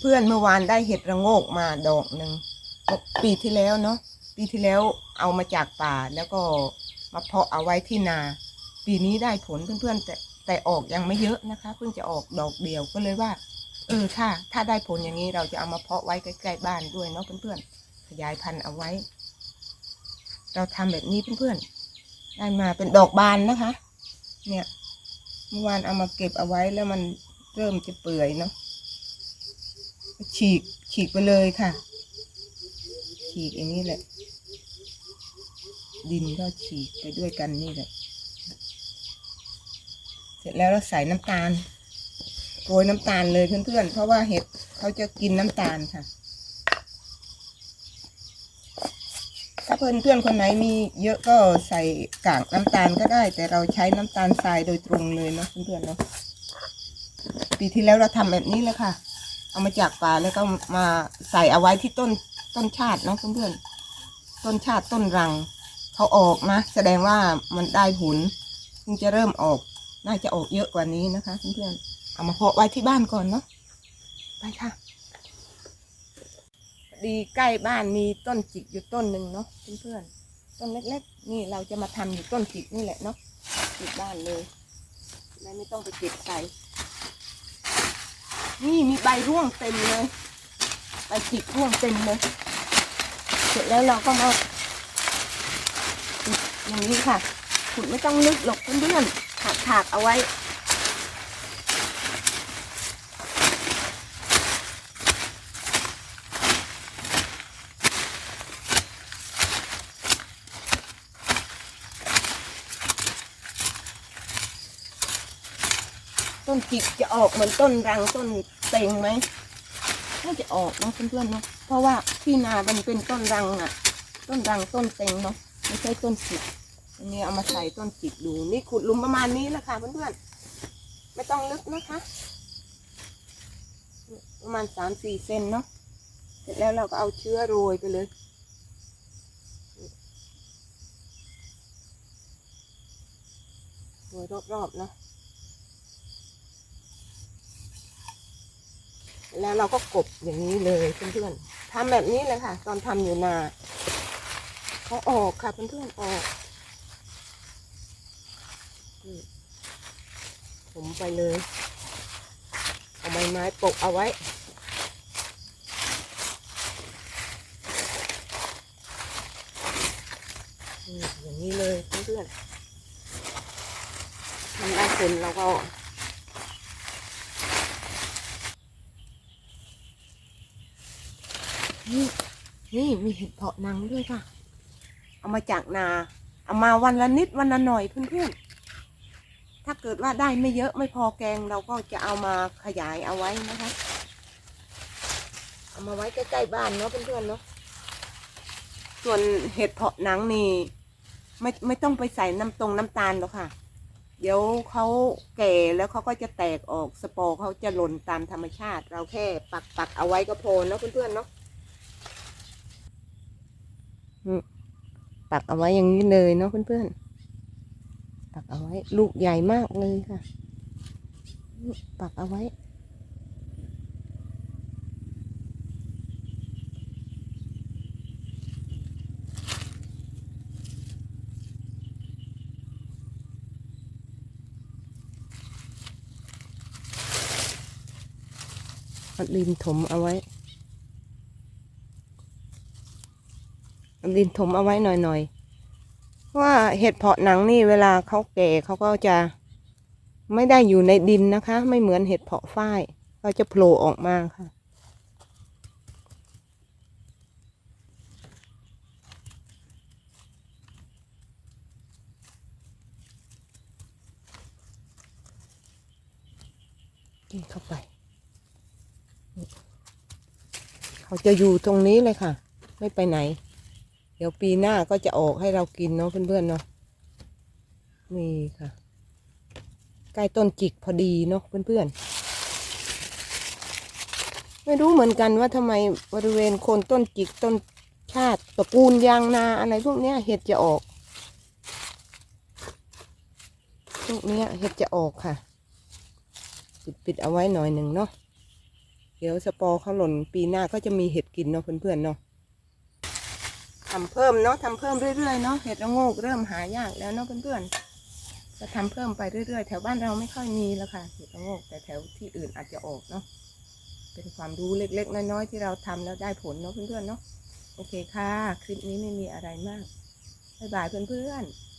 เพื่อนๆเมื่อวานได้เห็ดระโงกมาดอกหนึ่งปีที่แล้วเนาะปีที่แล้วเอามาจากป่าแล้วก็มาเพาะเอาไว้ที่นา ปีนี้ได้ผลเพื่อนๆแต่แต่ออกยังไม่เยอะนะคะ เพิ่งจะออกดอกเดียวก็เลยว่า เออถ้าถ้าได้ผลอย่างนี้เราจะเอามาเพาะไว้ใกล้ๆบ้านด้วยเนาะเพื่อนๆขยายพันธุ์เอาไว้ เราทำแบบนี้เพื่อนๆได้มาเป็นดอกบานนะคะ เนี่ยเมื่อวานเอามาเก็บเอาไว้แล้วมันเริ่มจะเปื่อยเนาะ ฉีกฉีกไปเลยค่ะ ฉีกอย่างนี้แหละ ดินก็ฉีกไปด้วยกันนี่แหละ เสร็จแล้วเราใส่น้ำตาลโรยน้ำตาลเลยเพื่อนๆ เพราะว่าเห็ดเขาจะกินน้ำตาลค่ะ ถ้าเพื่อนเพื่อนๆคนไหนมีเยอะก็ใส่กากน้ำตาลก็ได้ แต่เราใช้น้ำตาลทรายโดยตรงเลยเนาะเพื่อนๆเนาะปีที่แล้วเราทำแบบนี้เลยค่ะ เอามาจากป่าแล้วก็มาใส่เอาไว้ที่ต้นต้นชาติเนาะเพื่อนๆต้นชาติต้นรังเขาออกนะ แสดงว่ามันได้ผลเพิ่งจะเริ่มออก น่าจะออกเยอะกว่านี้นะคะเพื่อนๆเอามาเพาะไว้ที่บ้านก่อนเนาะไปค่ะดีใกล้บ้านมีต้นจิกอยู่ต้นหนึ่งเนาะเพื่อนๆต้นเล็ก ๆ นี่เราจะมาทำอยู่ต้นจิกนี่แหละเนาะติดบ้านเลยไม่ต้องไปเก็บใส่ นี่มีใบร่วงเต็มเลยใบจิกร่วงเต็มเลย เสร็จแล้วเราก็มาอย่างนี้ค่ะขุดไม่ต้องลึกหรอกเพื่อนๆถากถากๆเอาไว้ ต้นจิกจะออกเหมือนต้นรังต้นเต็งไหมน่าจะออกนะเพื่อนๆเนาะเพราะว่าที่นามันเป็นต้นรังอะต้นรังต้นเต็งเนาะไม่ใช่ต้นจิกอันนี้เอามาใส่ต้นจิกดูนี่ขุดหลุมประมาณนี้แหละค่ะเพื่อนๆไม่ต้องลึกนะคะ ประมาณสามสี่เซนเนาะเสร็จแล้วเราก็เอาเชื้อโรยไปเลยโรยรอบๆเนาะ แล้วเราก็กบอย่างนี้เลยเพื่อนๆทำแบบนี้เลยค่ะ ตอนทำอยู่นาเขาออกค่ะเพื่อนๆออกผมไปเลยเอาใบไม้ปกเอาไว้อย่างนี้เลยเพื่อนๆทำได้ผลเราก็ นี่นี่มีเห็ดเพาะหนังด้วยค่ะ เอามาจากนา เอามาวันละนิดวันละหน่อยเพื่อนๆ ถ้าเกิดว่าได้ไม่เยอะไม่พอแกงเราก็จะเอามาขยายเอาไว้นะคะ เอามาไว้ใกล้ๆบ้านเนาะเพื่อนๆเนาะ ส่วนเห็ดเพาะหนังนี่ไม่ไม่ต้องไปใส่น้ำตรงน้ำตาลหรอกค่ะ เดี๋ยวเขาแก่แล้วเขาก็จะแตกออกสปอร์เขาจะหล่นตามธรรมชาติ เราแค่ปักปักเอาไว้ก็พอเนาะเพื่อนๆเนาะ ปักเอาไว้อย่างนี้เลยเนาะเพื่อนๆปักเอาไว้ลูกใหญ่มากเลยค่ะ ปักเอาไว้อาดินถมเอาไว้ เอา ดินถมเอาไว้หน่อยๆเพราะว่าเห็ดเพาะหนังนี่เวลาเขาแก่เขาก็จะไม่ได้อยู่ในดินนะคะ ไม่เหมือนเห็ดเพาะฝ้ายเขาจะโผล่ออกมาค่ะ กินเข้าไป เขาจะอยู่ตรงนี้เลยค่ะ ไม่ไปไหน ดี๋ยวปีหน้าก็จะออกให้เรากินเนาะเพื่อนๆเนาะนี่ค่ะ ใกล้ต้นจิกพอดีเนาะเพื่อนๆ ไม่รู้เหมือนกันว่าทำไมบริเวณโคนต้นจิกต้นชาติตระกูลยางนาอะไรพวกเนี้ยเห็ดจะออกพวกเนี้ยเห็ดจะออกค่ะ ปิดปิดเอาไว้หน่อยหนึ่งเนาะเดี๋ยวสปอร์เขาหล่นปีหน้าก็จะมีเห็ดกินเนาะเพื่อนๆเนาะ ทำเพิ่มเนาะทำเพิ่มเรื่อยๆเนาะเห็ดระโงกเริ่มหายากแล้วเนาะเพื่อนๆจะทำเพิ่มไปเรื่อยๆ แถวบ้านเราไม่ค่อยมีแล้วค่ะเห็ดระโงกแต่แถวที่อื่นอาจจะออกเนาะเป็นความรู้เล็กๆน้อยๆที่เราทำแล้วได้ผลเนาะเพื่อนๆเนาะโอเคค่ะ คลิปนี้ไม่มีอะไรมากบ๊ายบายเพื่อนๆ